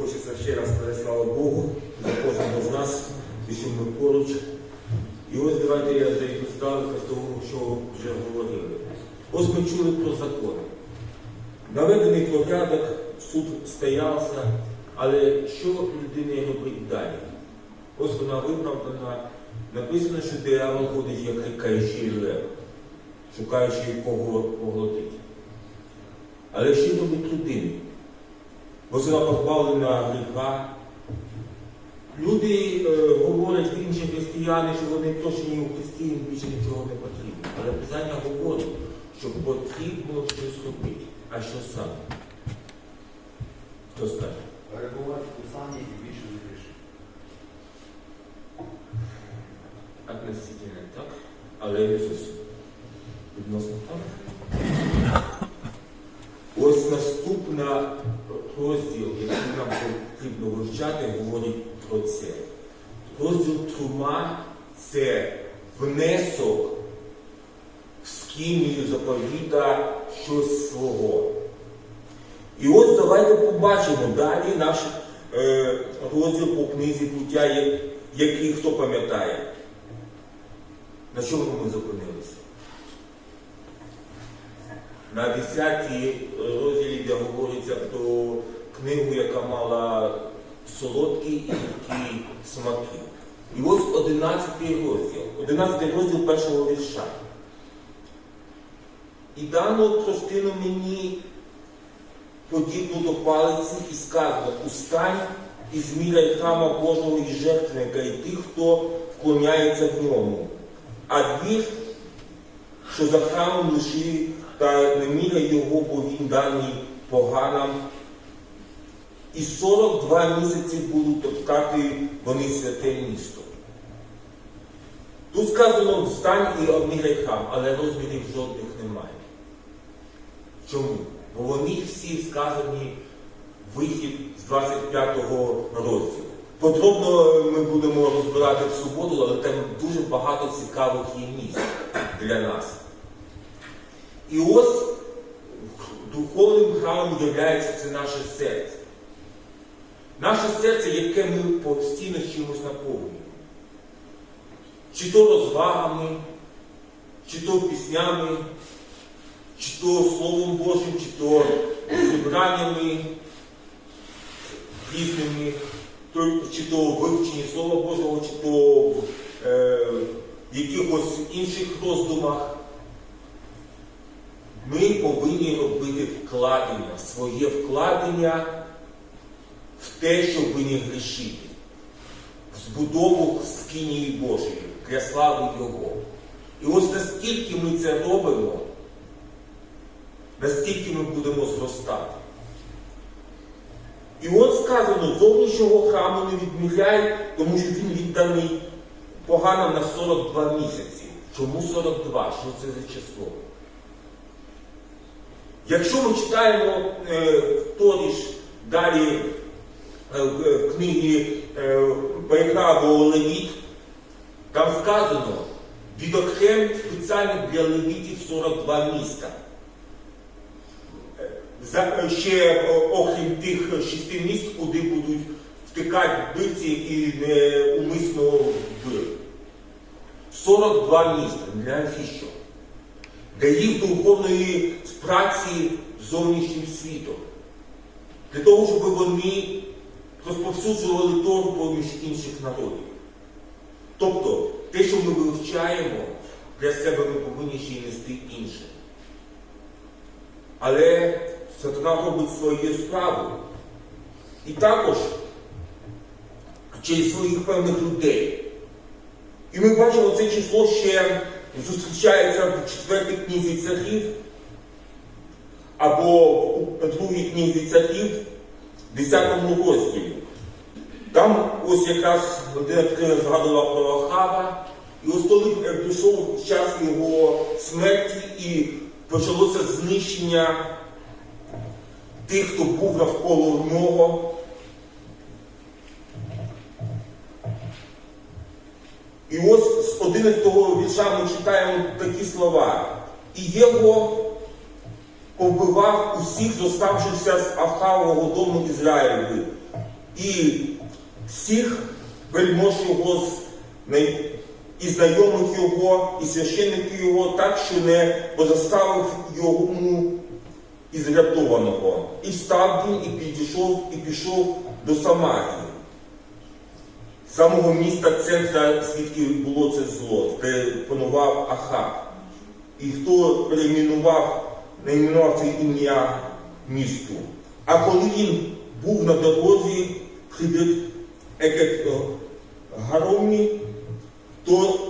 Хочеться ще раз сказати слава Богу за кожного з нас, що ми поруч. І ось давайте я зайду здалека з того, що вже говорили. Ось ми чули про закони. Наведений порядок, суд стоявся, але що людина робить далі? Ось вона виправдана. Написано, що диявол ходить як рікаючий лев, шукаючи кого поглотити. Але що робить людина? Бо вона позбавлена гріха. Люди е, говорять інші християни, що вони точні у Христі їм більше нічого не потрібно. Але Писання говорить, що потрібно щось робити. А що саме? Хто скаже? Перебувати в Писанні і більше не грішити. Относительно так, але Ісус відносно так. Наступна розділ, який нам потрібно вивчати, говорить про це. Розділ Трума це внесок в скинію заповіта щось свого. І ось давайте побачимо далі наш е, розділ по книзі буття, який хто пам'ятає. На чому ми зупинилися? На 10 розділі, де говориться про книгу, яка мала солодкі і гіркі смаки. І ось 11 розділ. 11 розділ першого вірша. І дану частину мені подібну до палиці і сказано, устань і зміряй храма Божого і жертвника, і тих, хто вклоняється в ньому. А двір, що за храмом лишив, та не міряй його, бо він даний поганам. І 42 місяці будуть топтати вони святе місто. Тут сказано встань і обміряй храм, але розмірів жодних немає. Чому? Бо вони всі сказані вихід з 25-го розділу. Подробно ми будемо розбирати в суботу, але там дуже багато цікавих є місць для нас. І ось духовним храмом є це наше серце. Наше серце, яке ми постійно чимось наповнюємо. Чи то розвагами, чи то піснями, чи то Словом Божим, чи то зібраннями різними, чи то вивченні Слова Божого, чи то в е, якихось інших роздумах. Ми повинні робити вкладення, своє вкладення в те, щоб не грішити, в збудову скинії Божої, для слави Його. І ось наскільки ми це робимо, настільки ми будемо зростати. І от сказано, зовнішнього храму не відміряй, тому що він відданий поганам на 42 місяці. Чому 42? Що це за число? Якщо ми читаємо е, в ж далі е, в е, книгі е, Байка або Левіт, там сказано, відокремить спеціально для левітів 42 міста. Ще окрім тих шести місць, куди будуть втикати вбивці, які не умисно вбили. 42 міста. Для навіщо? Для їх духовної праці з зовнішнім світом. Для того, щоб вони розповсюджували Тору поміж інших народів. Тобто, те, що ми вивчаємо, для себе ми повинні ще й нести інше. Але сатана робить свою справу. І також через своїх певних людей. І ми бачимо, це число ще зустрічається в четвертій книзі царів або в другій книзі царів, в 10 розділі. Там ось якраз людина згадувала про Ахава, і ось коли е, прийшов час його смерті і почалося знищення тих, хто був навколо нього. І ось з 11-го вірша ми читаємо такі слова. І його повбивав усіх, зоставшихся з Ахавого дому Ізраїлю, і всіх вельмож його і знайомих його, і священників його, так що не позаставив йому і зрятованого. І встав він, і підійшов, і пішов до Самарії, самого міста центра, звідки було це зло, де панував Ахав. І хто перейменував, найменував це ім'я місту. А коли він був на дорозі при Екет Гаромі, то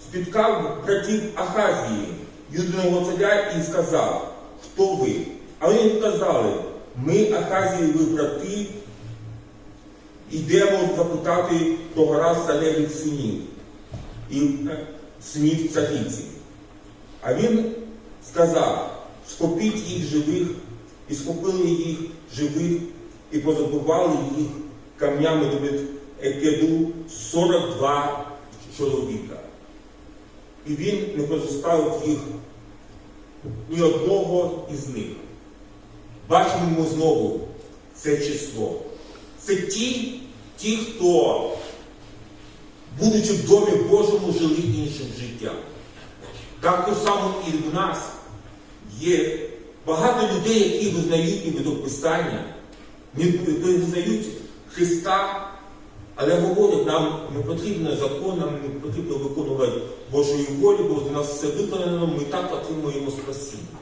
спіткав братів Ахазії, юдиного царя, і сказав, хто ви? А вони казали, ми Ахазії, ви брати, йдемо запитати того раз царевих синів і е, синів цариці. А він сказав, схопіть їх живих, і схопили їх живих, і позабували їх камнями до Екеду 42 чоловіка. І він не позоставив їх ні одного із них. Бачимо знову це число. Це ті, ті, хто, будучи в домі Божому, жили іншим життям. Так само і в нас є багато людей, які визнають нібито Писання, визнають Христа, але говорять, нам не потрібно закон, нам не потрібно виконувати Божої волі, бо в нас все виконано, ми так отримуємо спасіння.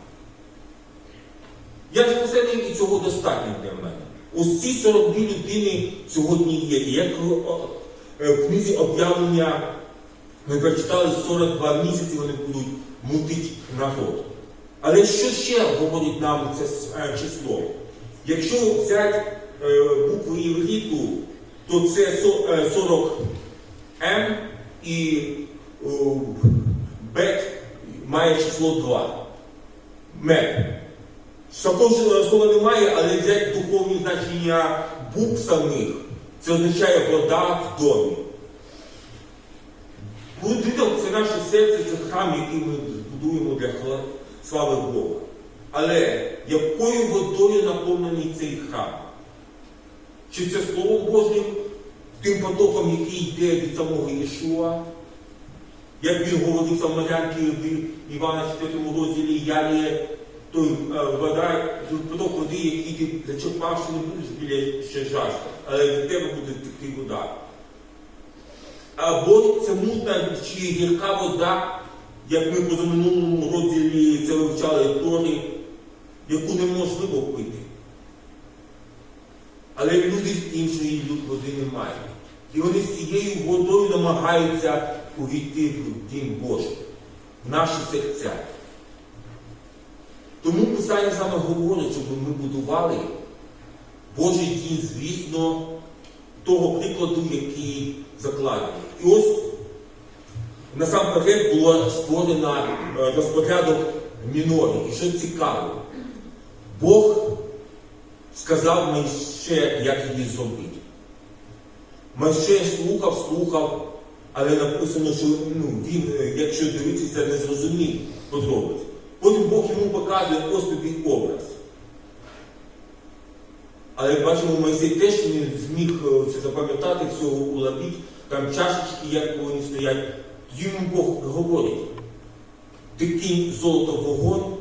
Я спасений і цього достатньо для мене. Ось ці 42 людини сьогодні є. Як е, в книзі об'явлення ми прочитали 42 місяці, вони будуть мутити народ. Але що ще говорить нам це е, число? Якщо взяти е, букви євриту, то це е, 40 М і о, бет має число 2. Мед. Такого слова немає, але взяти духовні значення букв самих, це означає вода в домі. Будинок це наше серце, це храм, який ми будуємо для слави Бога. Але якою водою наповнений цей храм? Чи це Словом Божим, тим потоком, який йде від самого Ішуа? Як він говорив самарянки в Івана 4 розділі, я є той е, вода, поток води, який ти зачерпавши, не будеш біля ще жажда, але від тебе буде текти вода. Або це мутна чи гірка вода, як ми позаминулому розділі це вивчали Тори, яку неможливо пити. Але люди іншої води не мають. І вони з цією водою намагаються увійти в Дім Божий, в наші серця. Тому Писання саме говорить, щоб ми будували Божий дім, звісно, того прикладу, який закладений. І ось насамперед було створено е, розпорядок мінорі. І що цікаво, Бог сказав Мойше, як її зробити. Мойше слухав, слухав, але написано, що ну, він, е, якщо дивитися, не зрозумів подробиць. Потім Бог йому показує ось тобі образ. Але бачимо, Мойсей теж не зміг е, це запам'ятати, всього уловити, там чашечки, як повинні стоять. Йому Бог говорить, ти кинь золото вогонь,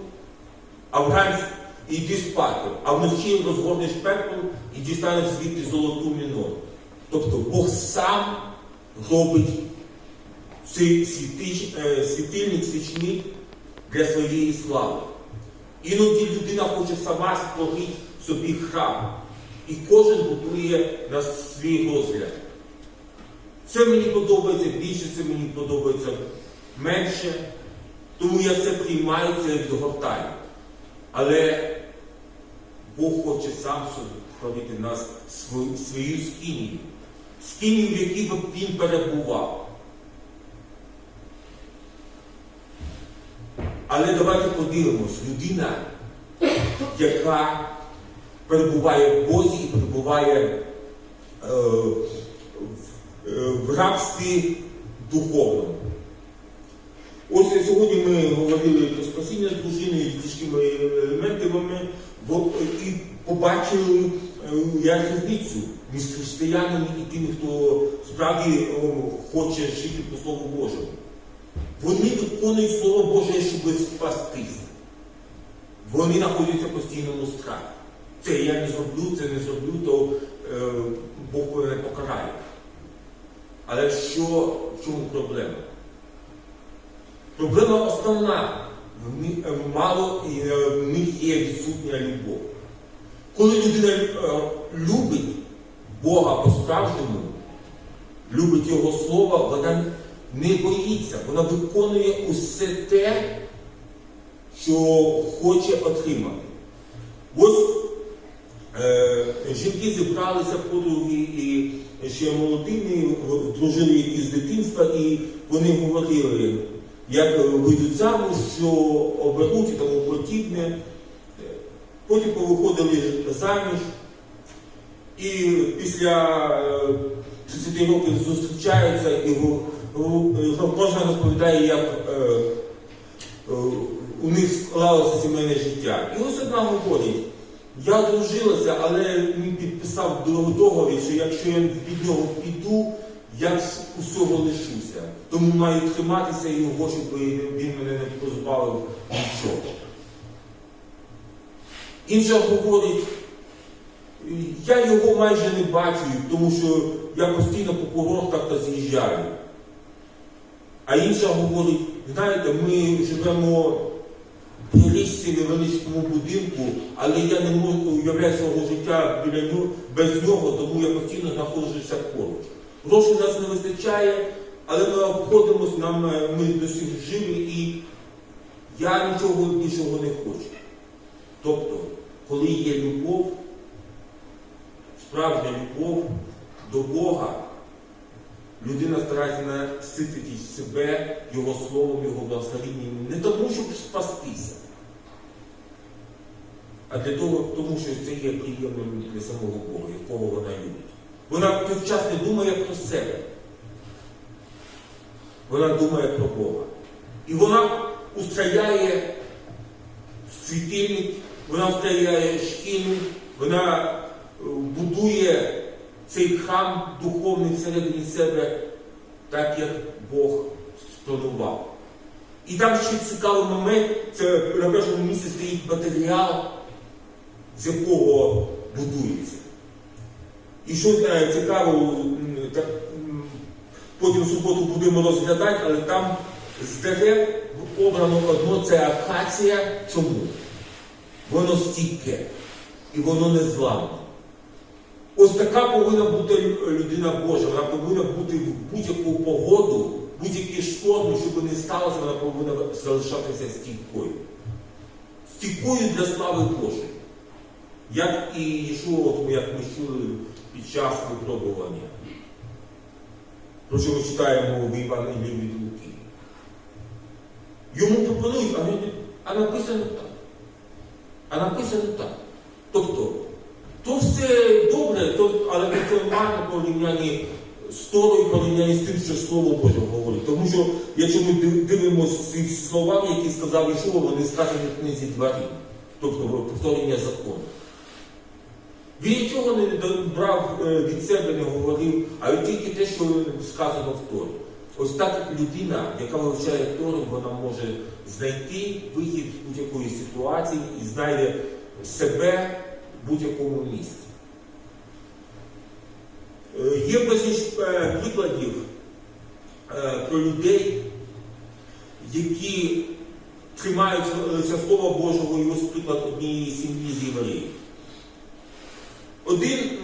а вранці йди спати, а вночі розгорнеш пекло і дістанеш звідти золоту мінору. Тобто Бог сам робить цей е, світильник, свічник для своєї слави. Іноді людина хоче сама створити собі храм. І кожен будує на свій розгляд. Це мені подобається більше, це мені подобається менше. Тому я це приймаю, це відгортаю. Але Бог хоче сам собі створити нас свою скинію. Скинію, в якій би він перебував. Але давайте подивимось, людина, яка перебуває в Бозі і перебуває е, в, е, рабстві духовному. Ось сьогодні ми говорили про спасіння з дружиною з тяжкими елементами і побачили е, я різницю між християнами і тими, хто справді хоче жити по Слову Божому. Вони виконують Слово Боже, щоб спастися. Вони знаходяться в постійному страхі. Це я не зроблю, це не зроблю, то е, Бог мене покарає. Але що, в чому проблема? Проблема основна. В е, Мало і, е, в них є відсутня любов. Коли людина е, любить Бога по-справжньому, любить Його Слово, вона не боїться, вона виконує усе те, що хоче отримати. Ось е, жінки зібралися подруги і ще молодими, дружили якісь з дитинства, і вони говорили, як вийдуть замуж, що оберуть і тому подібне. Потім повиходили заміж, і після е, 30 років зустрічаються, і е, кожна розповідає, як е, е, у них склалося сімейне життя. І ось одна говорить, я одружилася, але він підписав договір, що якщо я від нього піду, я усього лишуся. Тому маю триматися його, щоб він мене не позбавив нічого. Інша говорить, я його майже не бачу, тому що я постійно по курортах та з'їжджаю. А інша говорить, знаєте, ми живемо в річці невеличкому будинку, але я не можу уявляти свого життя біля нього без нього, тому я постійно знаходжуся поруч. Грошей нас не вистачає, але ми обходимось, нам е, ми до сих живі і я нічого більшого не хочу. Тобто, коли є любов, справжня любов до Бога, людина старається наситити себе Його словом, Його благословенням не тому, щоб спастися, а для того, тому що це є приємним для самого Бога, якого вона любить. Вона в той час не думає про себе. Вона думає про Бога. І вона устрояє світильник, вона устрояє шкіну, вона е, будує цей храм духовний всередині себе, так як Бог спланував. І там ще цікавий момент, це на першому місці стоїть матеріал, з якого будується. І що цікаво, так, потім в суботу будемо розглядати, але там з дерев обрано одно це акація. Чому? Воно стійке і воно не зламне. Ось така повинна бути людина Божа, вона повинна бути в будь-яку погоду, будь-які шторми, щоб не сталося, вона повинна залишатися стійкою. Стійкою для слави Божої. Як і Єшуа, як ми чули під час випробування. Про що ми читаємо в Івангелії від Луки. Йому пропонують, а, він, а написано так. А написано так. Тобто, то все добре, то, але це марно порівнянні з Торою, порівнянні з тим, що Слово Боже говорить. Тому що, якщо ми дивимося ці слова, які сказав Ішуа, вони сказані в книзі дворі, тобто повторення закону. Він нічого не брав е, від себе, не говорив, а тільки те, що сказано в Торі. Ось так людина, яка вивчає Тору, вона може знайти вихід з будь-якої ситуації і знайде себе в будь-якому місці. Е, Є безліч е, прикладів про людей, які тримаються Слова Божого, і ось приклад однієї сім'ї з євреїв.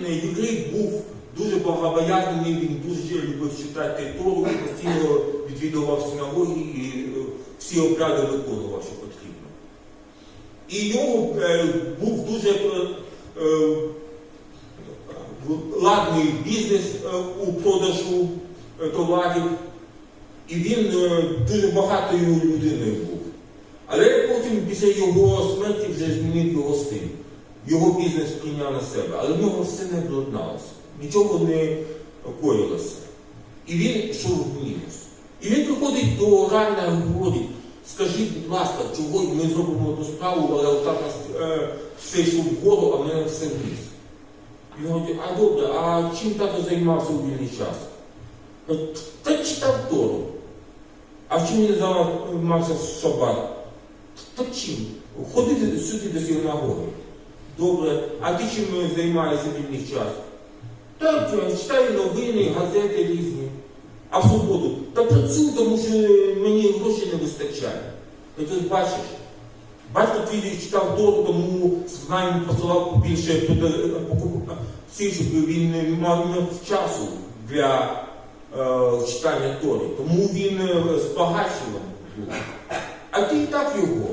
Е, був дуже богобоязний, він дуже любив читати Тору, постійно відвідував синагоги і е, всі обряди виконував, що потрібно. І йому е, був дуже е, ладний бізнес у продажу товарів, і він дуже багатою людиною був. Але потім після його смерті вже змінив його син. Його бізнес прийняв на себе, але в нього все не обладналося, нічого не коїлося. І він йшов в мінус. І він приходить до Райна і говорить, скажіть, будь ласка, чого ми зробимо ту справу, але нас е, все йшло вгору, а в мене все вниз. Він говорить, а добре, а чим тато займався у вільний час? Та читав Тору. А чим він займався в шабат? Та чим? Ходити сюди до синагоги. Добре, а ти чим займаєшся в вільний час? Так, читаю новини, газети різні. А в суботу? Та працюю, тому що мені грошей не вистачає. Ти бачиш, батько твій читав Тору, тому знань посилав побільше всіх, щоб він не мав часу для е, читання Тори. Тому він е, збагачував. А ти і так його.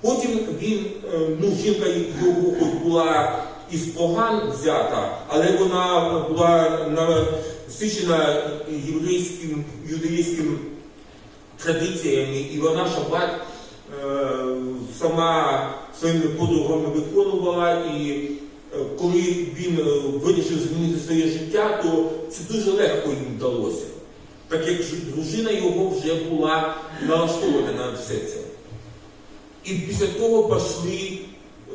Потім він, е, ну, жінка його хоч була із поган взята, але вона була насичена єврейським, юдейським традиціями, і вона шабат е, сама своїми подругами виконувала. І е, коли він вирішив змінити своє життя, то це дуже легко їм вдалося. Так як дружина його вже була налаштована на все це. І після того пішли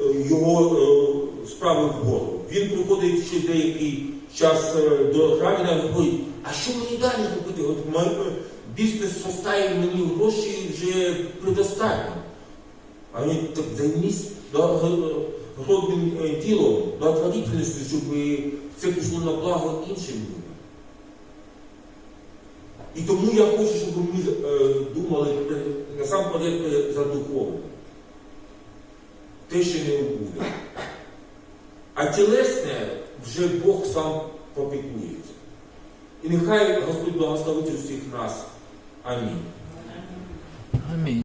е, його е, справи вгору. Він приходить через деякий час е, до Равіна і говорить, а що мені далі робити? От ма- е, бізнес зростає, мені гроші вже предостатньо. А він так займись благородним е, ділом, благотворительністю, щоб це пішло на благо іншим людям. І тому я хочу, щоб ми думали насамперед за духовне. Те, що не буде. А тілесне вже Бог сам попітніється. І нехай Господь благословить усіх нас. Амінь. Амінь.